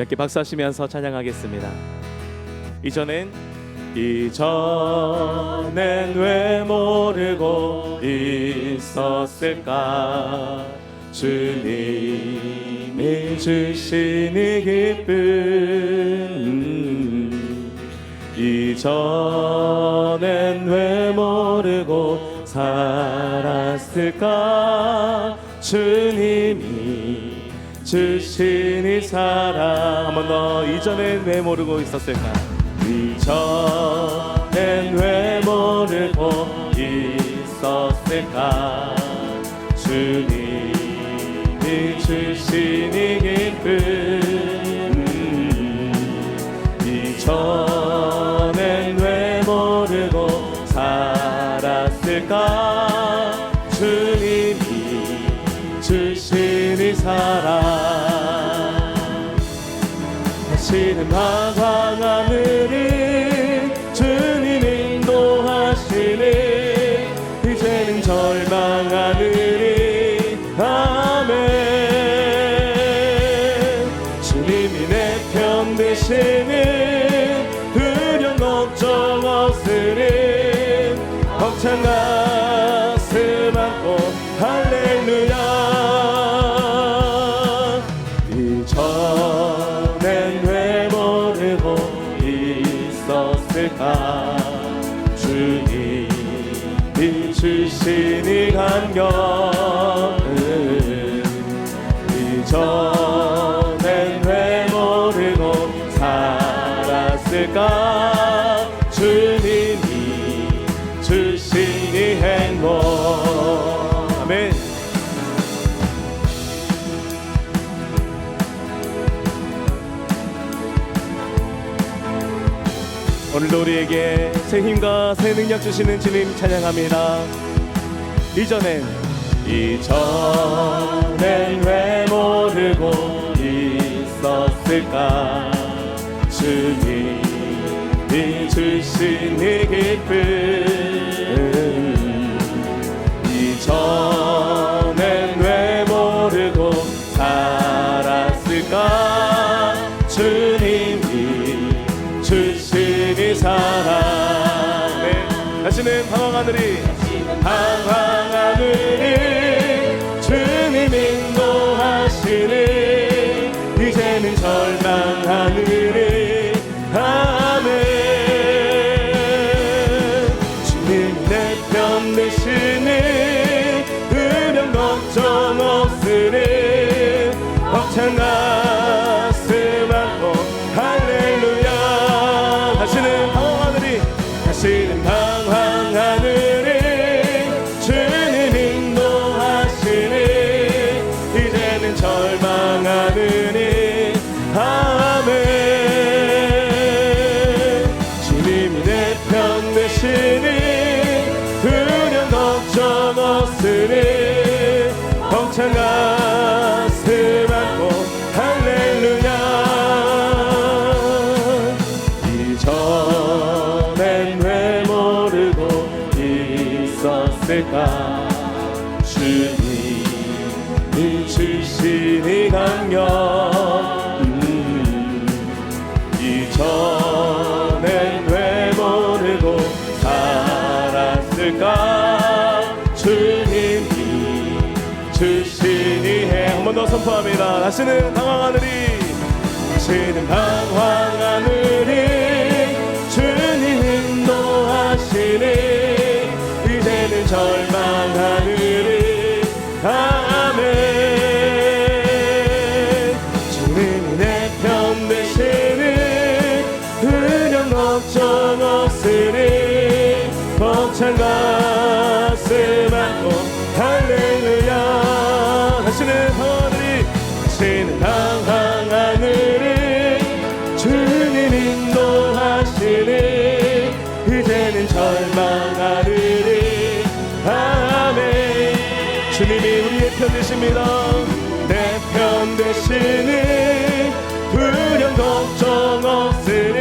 함께 박수하시면서 찬양하겠습니다. 이전엔 이전엔 왜 모르고 있었을까? 주님이 주신 이 기쁨. 이전엔 왜 모르고 살았을까? 주님이 주신 이 사랑 한 번 더 이전엔 왜 모르고 있었을까? 이전엔 왜 모르고 있었을까? 주님이 주신 이 기쁨. 이전엔 왜 모르고 살았을까? 주님이 주신 이 사랑. 다시는 방황 하늘이 주님 인도하시니 이제는 절망하느니 아멘. 주님이 내 편 되시니 두려움 걱정 없으니 벅찬 가 있었을까 주님이 이 감격은 이전엔 왜 모르고 살았을까? 주님이 주신 오늘도 우리에게 새 힘과 새 능력 주시는 주님 찬양합니다. 이전엔 이전엔 왜 모르고 있었을까? 주님이 주신 이 기쁨. 이전엔 왜 모르고 살았을까 방황하늘이 방황하늘이 벅찬 가슴 안고 할렐루야. 이전엔 왜 모르고 있었을까 선포합니다. 다시는 방황하늘이 다시는 방황하늘이 되시니 두려움 걱정 없으니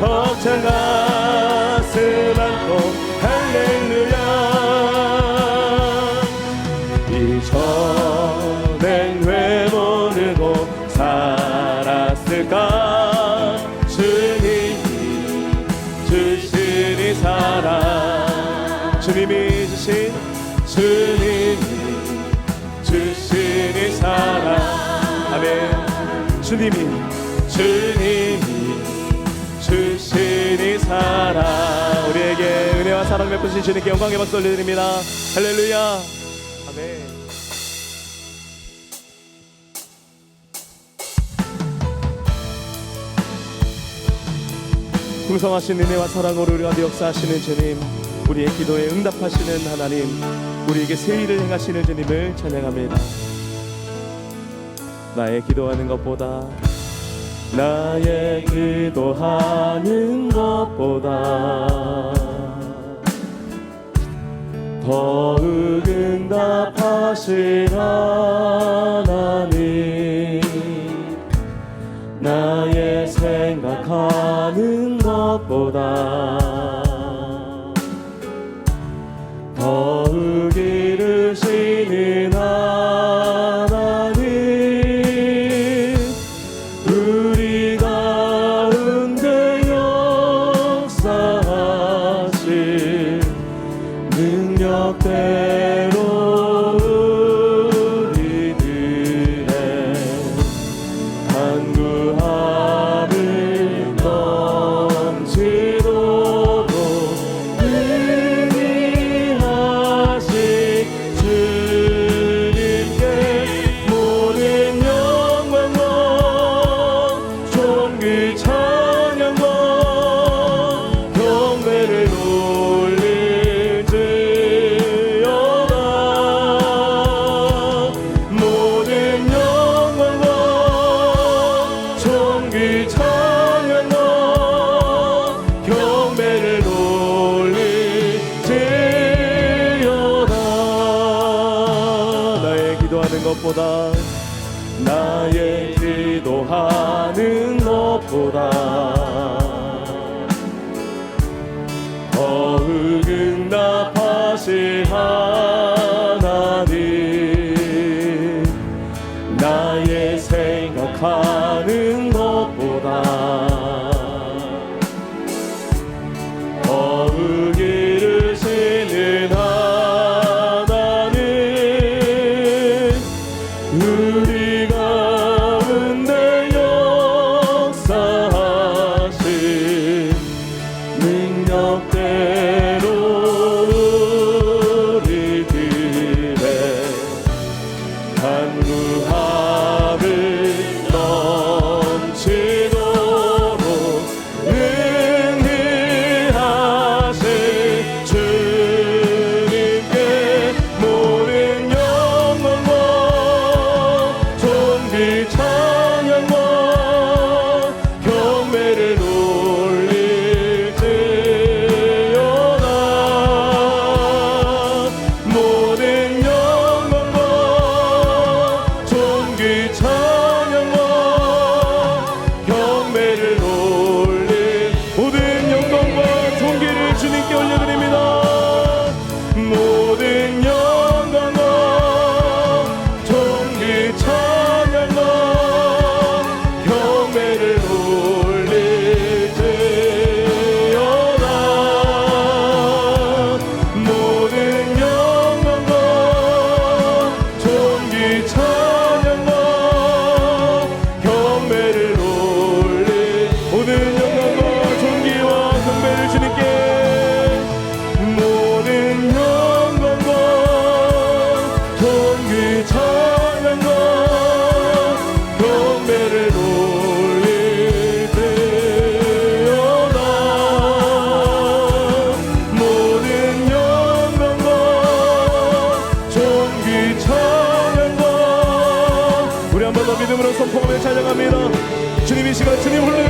벅찬 가슴 안고 할렐루야. 이전엔 왜 모르고 살았을까? 주님이 주님이 주신 이 사랑 우리에게 은혜와 사랑 베푸신 주님께 영광의 박수 올려드립니다. 할렐루야. 아멘. 풍성하신 은혜와 사랑으로 우리 가운데 역사하시는 주님 우리의 기도에 응답하시는 하나님 우리에게 새 일을 행하시는 주님을 찬양합니다 나의 기도하는 것보다 나의 기도하는 것보다 더욱 응답하신 하나님 것보다 나의 기도하는 것보다 믿음으로 선포하며 찬양합니다. 주님 이 시간 주님 홀로